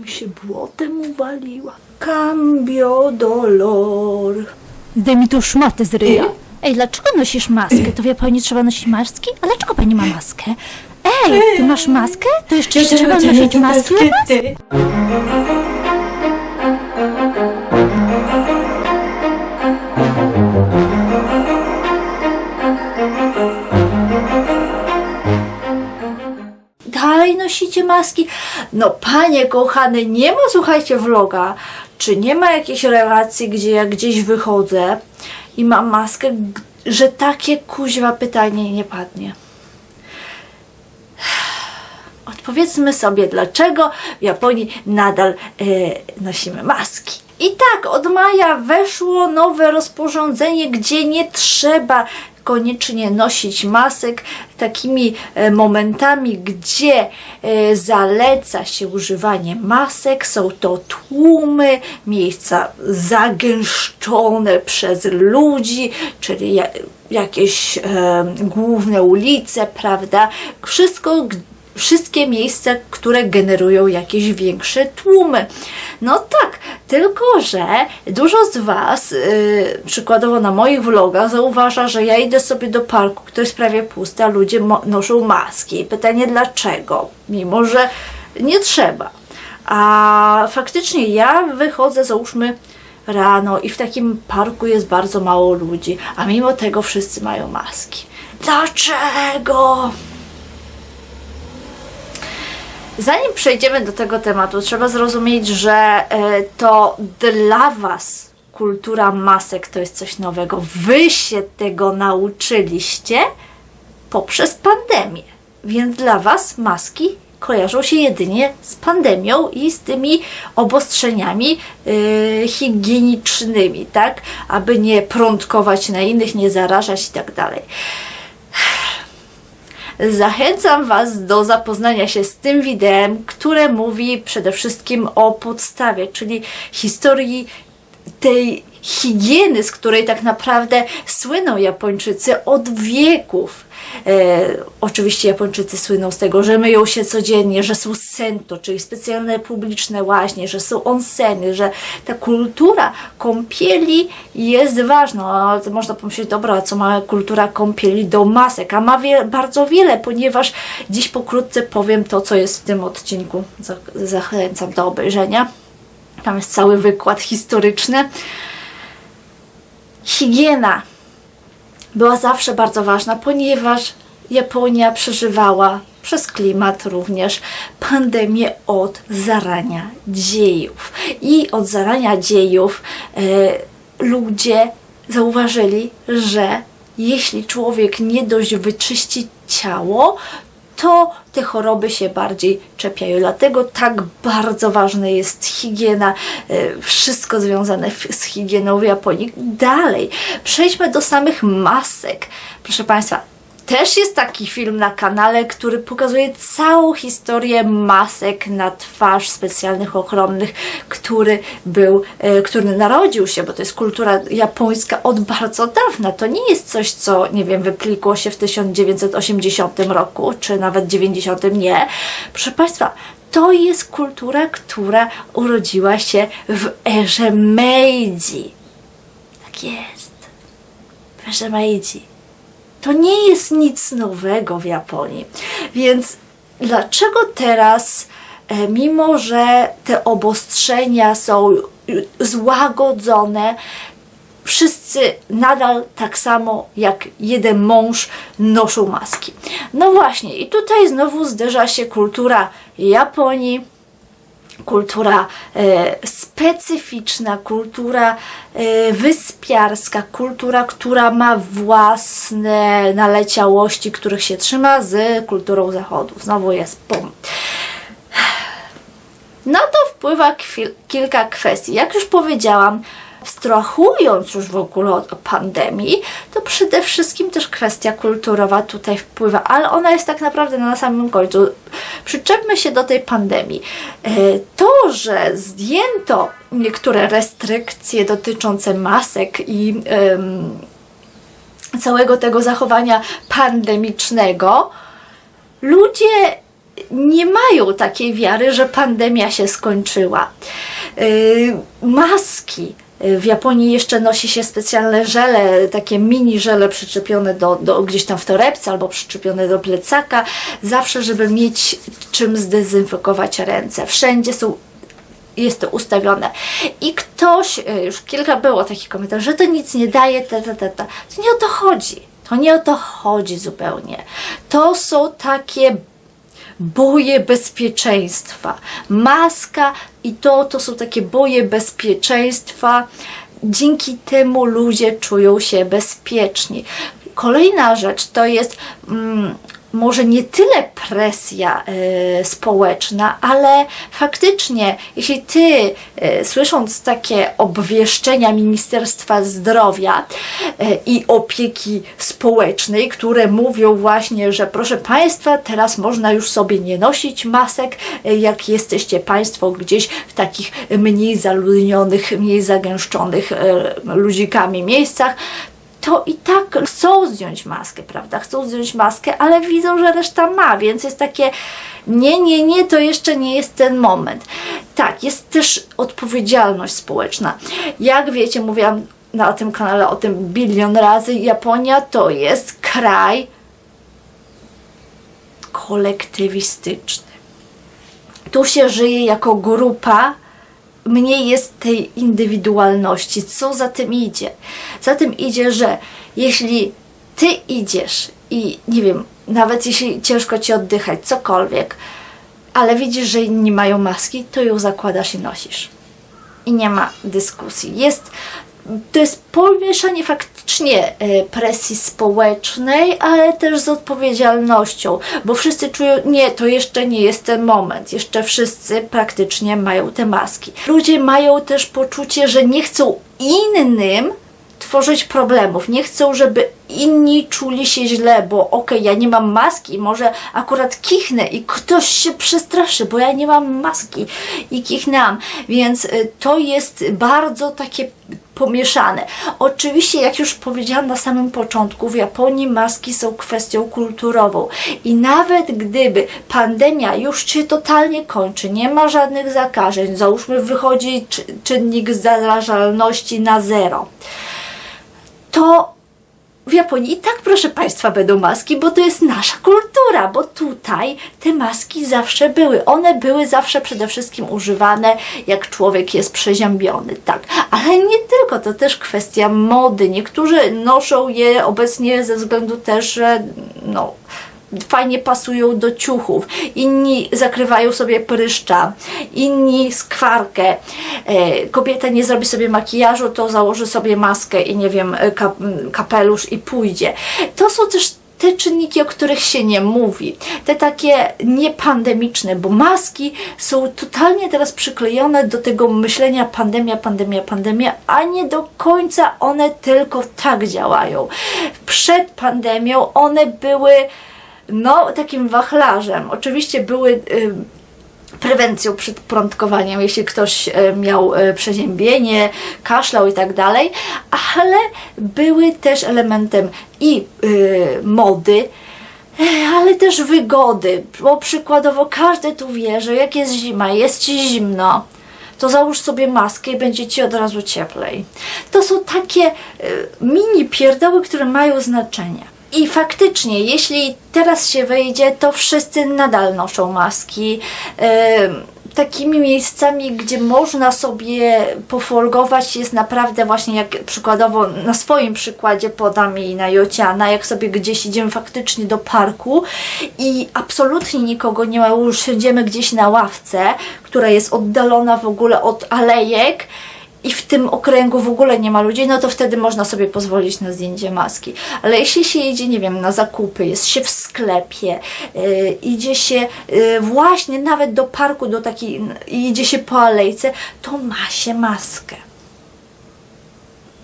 jakbym się błotem uwaliła. Cambio dolor. Zdejmij tu szmatę z ryja. Ej, dlaczego nosisz maskę? To wie pani, trzeba nosić maski? A dlaczego pani ma maskę? Ej, ty masz maskę? To jeszcze trzeba nosić maski u nosicie maski? No panie kochane, nie ma słuchajcie vloga, czy nie ma jakiejś relacji, gdzie ja gdzieś wychodzę i mam maskę, że takie kuźwa pytanie nie padnie. Odpowiedzmy sobie, dlaczego w Japonii nadal e, nosimy maski. I tak, od maja weszło nowe rozporządzenie, gdzie nie trzeba koniecznie nosić masek takimi e, momentami, gdzie e, zaleca się używanie masek. Są to tłumy, miejsca zagęszczone przez ludzi, czyli ja, jakieś e, główne ulice, prawda? Wszystko, wszystkie miejsca, które generują jakieś większe tłumy. No tak, tylko że dużo z Was, yy, przykładowo na moich vlogach, zauważa, że ja idę sobie do parku, który jest prawie pusty, a ludzie noszą maski. Pytanie dlaczego? Mimo, że nie trzeba. A faktycznie ja wychodzę, załóżmy, rano i w takim parku jest bardzo mało ludzi, a mimo tego wszyscy mają maski. Dlaczego? Zanim przejdziemy do tego tematu, trzeba zrozumieć, że e, to dla Was kultura masek to jest coś nowego. Wy się tego nauczyliście poprzez pandemię. Więc dla Was maski kojarzą się jedynie z pandemią i z tymi obostrzeniami yy, higienicznymi, tak? Aby nie prądkować na innych, nie zarażać i tak dalej. Zachęcam Was do zapoznania się z tym wideo, które mówi przede wszystkim o podstawie, czyli historii tej higieny, z której tak naprawdę słyną Japończycy od wieków. E, oczywiście Japończycy słyną z tego, że myją się codziennie, że są sento, czyli specjalne publiczne łaźnie, że są onseny, że ta kultura kąpieli jest ważna. Można pomyśleć, dobra, co ma kultura kąpieli do masek? A ma wie, bardzo wiele, ponieważ dziś pokrótce powiem to, co jest w tym odcinku. Za- Zachęcam do obejrzenia. Tam jest cały wykład historyczny. Higiena była zawsze bardzo ważna, ponieważ Japonia przeżywała przez klimat również pandemię od zarania dziejów. I od zarania dziejów e, ludzie zauważyli, że jeśli człowiek nie dość wyczyści ciało, to te choroby się bardziej czepiają. Dlatego tak bardzo ważna jest higiena, e, wszystko związane z higieną w Japonii. Dalej, przejdźmy do samych masek. Proszę Państwa, też jest taki film na kanale, który pokazuje całą historię masek na twarz specjalnych ochronnych, który był, e, który narodził się, bo to jest kultura japońska od bardzo dawna. To nie jest coś, co, nie wiem, wyplikło się w 1980 roku, czy nawet 90 nie. Proszę Państwa, to jest kultura, która urodziła się w erze Meiji. Tak jest. W erze Meiji to nie jest nic nowego w Japonii. Więc dlaczego teraz, e, mimo że te obostrzenia są złagodzone, wszyscy nadal tak samo jak jeden mąż noszą maski? No właśnie, i tutaj znowu zderza się kultura Japonii kultura e, specyficzna, kultura e, wyspiarska, kultura, która ma własne naleciałości, których się trzyma z kulturą zachodu. Znowu jest bum. Na to wpływa kilka kwestii. Jak już powiedziałam, abstrahując już w ogóle od pandemii, to przede wszystkim też kwestia kulturowa tutaj wpływa, ale ona jest tak naprawdę na samym końcu. Przyczepmy się do tej pandemii. E, To, że zdjęto niektóre restrykcje dotyczące masek i całego tego zachowania pandemicznego, ludzie nie mają takiej wiary, że pandemia się skończyła. Yy, maski. W Japonii jeszcze nosi się specjalne żele, takie mini żele przyczepione do, do, gdzieś tam w torebce albo przyczepione do plecaka, zawsze, żeby mieć czym zdezynfekować ręce. Wszędzie są jest to ustawione. I ktoś, y, już kilka było takich komentarzy, że to nic nie daje, ta, ta, ta, ta. To nie o to chodzi. To nie o to chodzi zupełnie. To są takie boje bezpieczeństwa. Maska i to, to są takie boje bezpieczeństwa. Dzięki temu ludzie czują się bezpieczni. Kolejna rzecz to jest mm, może nie tyle presja y, społeczna, ale faktycznie, jeśli ty y, słysząc takie obwieszczenia Ministerstwa Zdrowia y, i opieki społecznej, które mówią właśnie, że proszę Państwa, teraz można już sobie nie nosić masek, jak jesteście Państwo gdzieś w takich mniej zaludnionych, mniej zagęszczonych ludzikami miejscach, to i tak chcą zdjąć maskę, prawda? Chcą zdjąć maskę, ale widzą, że reszta ma, więc jest takie nie, nie, nie, to jeszcze nie jest ten moment. Tak, jest też odpowiedzialność społeczna. Jak wiecie, mówiłam na tym kanale o tym bilion razy, Japonia to jest kraj kolektywistyczny. Tu się żyje jako grupa, mniej jest tej indywidualności. Co za tym idzie? Za tym idzie, że jeśli ty idziesz i nie wiem, nawet jeśli ciężko ci oddychać, cokolwiek, ale widzisz, że inni mają maski, to ją zakładasz i nosisz. I nie ma dyskusji. Jest to jest pomieszanie faktycznie e, presji społecznej, ale też z odpowiedzialnością, bo wszyscy czują, nie, to jeszcze nie jest ten moment, jeszcze wszyscy praktycznie mają te maski. Ludzie mają też poczucie, że nie chcą innym tworzyć problemów, nie chcą, żeby inni czuli się źle, bo okej, ja nie mam maski, może akurat kichnę i ktoś się przestraszy, bo ja nie mam maski i kichnęłam, więc y, to jest bardzo takie pomieszane. Oczywiście, jak już powiedziałam na samym początku, w Japonii maski są kwestią kulturową i nawet gdyby pandemia już się totalnie kończy, nie ma żadnych zakażeń, załóżmy wychodzi czy- czynnik zarażalności na zero, to w Japonii i tak, proszę Państwa, będą maski, bo to jest nasza kultura, bo tutaj te maski zawsze były. One były zawsze przede wszystkim używane, jak człowiek jest przeziębiony, tak. Ale nie tylko, to też kwestia mody. Niektórzy noszą je obecnie ze względu też, że no, fajnie pasują do ciuchów, inni zakrywają sobie pryszcza, inni skwarkę. E, kobieta nie zrobi sobie makijażu, to założy sobie maskę i nie wiem, e, kap, kapelusz i pójdzie. To są też te czynniki, o których się nie mówi, te takie niepandemiczne, bo maski są totalnie teraz przyklejone do tego myślenia pandemia, pandemia, pandemia, a nie do końca one tylko tak działają. Przed pandemią one były no, takim wachlarzem. Oczywiście były y, prewencją przed prądkowaniem, jeśli ktoś y, miał y, przeziębienie, kaszlał i tak dalej, ale były też elementem i mody, e, ale też wygody, bo przykładowo każdy tu wie, że jak jest zima, jest ci zimno, to załóż sobie maskę i będzie ci od razu cieplej. To są takie mini pierdoły, które mają znaczenie. I faktycznie, jeśli teraz się wyjdzie, to wszyscy nadal noszą maski. Takimi miejscami, gdzie można sobie pofolgować jest naprawdę właśnie jak przykładowo na swoim przykładzie podam i na Jociana, jak sobie gdzieś idziemy faktycznie do parku i absolutnie nikogo nie ma, już siedzimy gdzieś na ławce, która jest oddalona w ogóle od alejek i w tym okręgu w ogóle nie ma ludzi, no to wtedy można sobie pozwolić na zdjęcie maski. Ale jeśli się jedzie, nie wiem, na zakupy, jest się w sklepie, yy, idzie się yy, właśnie nawet do parku, do takiej, idzie się po alejce, to ma się maskę.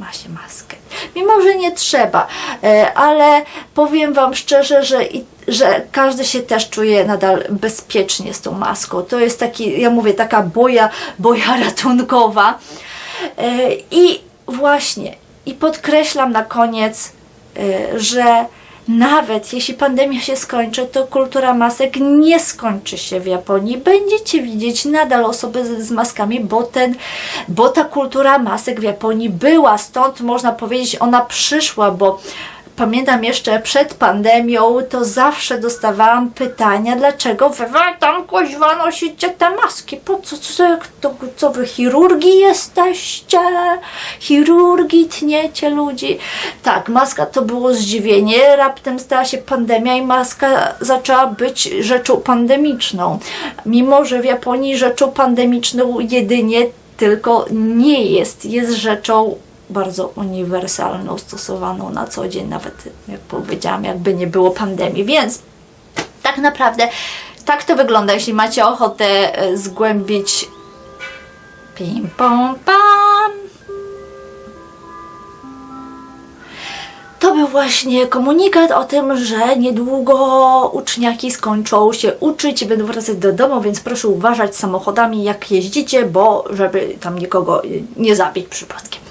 Ma się maskę. Mimo, że nie trzeba, yy, ale powiem Wam szczerze, że i że każdy się też czuje nadal bezpiecznie z tą maską. To jest taki, ja mówię, taka boja, boja ratunkowa. E, I właśnie, i podkreślam na koniec, e, że nawet jeśli pandemia się skończy, to kultura masek nie skończy się w Japonii. Będziecie widzieć nadal osoby z, maskami, bo, ten, bo ta kultura masek w Japonii była, stąd można powiedzieć, ona przyszła, bo pamiętam jeszcze przed pandemią, to zawsze dostawałam pytania, dlaczego wy, tam kuźwa nosicie te maski, po co, co, to, co wy chirurgi jesteście, chirurgi tniecie ludzi. Tak, maska to było zdziwienie, raptem stała się pandemia i maska zaczęła być rzeczą pandemiczną. Mimo, że w Japonii rzeczą pandemiczną jedynie tylko nie jest, jest rzeczą bardzo uniwersalną, stosowaną na co dzień, nawet jak powiedziałam, jakby nie było pandemii, więc tak naprawdę tak to wygląda, jeśli macie ochotę e, zgłębić pim pom pam To był właśnie komunikat o tym, że niedługo uczniaki skończą się uczyć. I będą wracać do domu, więc proszę uważać samochodami jak jeździcie, bo żeby tam nikogo y, nie zabić przypadkiem.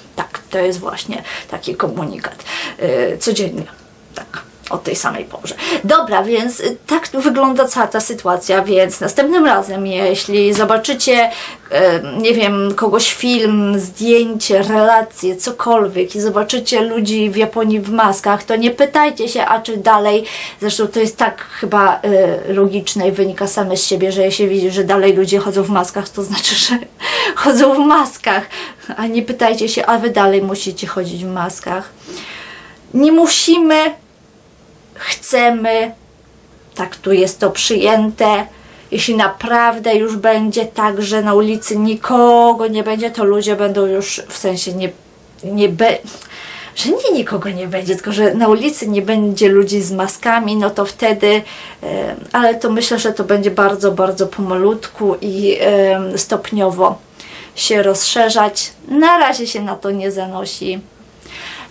To jest właśnie taki komunikat yy, codziennie. Tak. O tej samej porze. Dobra, więc y, tak wygląda cała ta sytuacja, więc następnym razem, jeśli zobaczycie, e, nie wiem, kogoś film, zdjęcie, relacje, cokolwiek i zobaczycie ludzi w Japonii w maskach, to nie pytajcie się, a czy dalej, zresztą to jest tak chyba e, logiczne i wynika same z siebie, że jeśli widzi, że dalej ludzie chodzą w maskach, to znaczy, że chodzą w maskach, a nie pytajcie się, a wy dalej musicie chodzić w maskach. Nie musimy chcemy, tak tu jest to przyjęte. Jeśli naprawdę już będzie tak, że na ulicy nikogo nie będzie, to ludzie będą już w sensie nie, nie be, że nie nikogo nie będzie, tylko że na ulicy nie będzie ludzi z maskami, no to wtedy, ale to myślę, że to będzie bardzo, bardzo pomalutku i stopniowo się rozszerzać. Na razie się na to nie zanosi.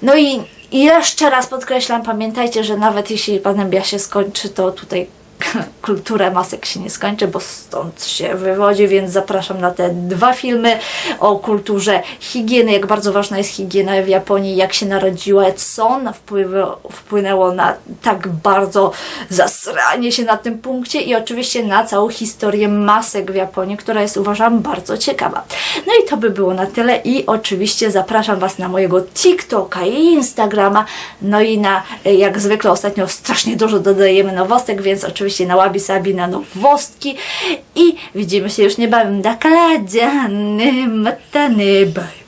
No i jeszcze raz podkreślam, pamiętajcie, że nawet jeśli pandemia się skończy, to tutaj kultura masek się nie skończy, bo stąd się wywodzi, więc zapraszam na te dwa filmy o kulturze higieny, jak bardzo ważna jest higiena w Japonii, jak się narodziła, co ona wpłynęło na tak bardzo zasranie się na tym punkcie i oczywiście na całą historię masek w Japonii, która jest uważam bardzo ciekawa. No i to by było na tyle i oczywiście zapraszam Was na mojego TikToka i Instagrama, no i na, jak zwykle ostatnio strasznie dużo dodajemy nowostek, więc oczywiście na Łabi Sabi na nowostki i widzimy się już niebawem. Dakala, dziany, matany, bye.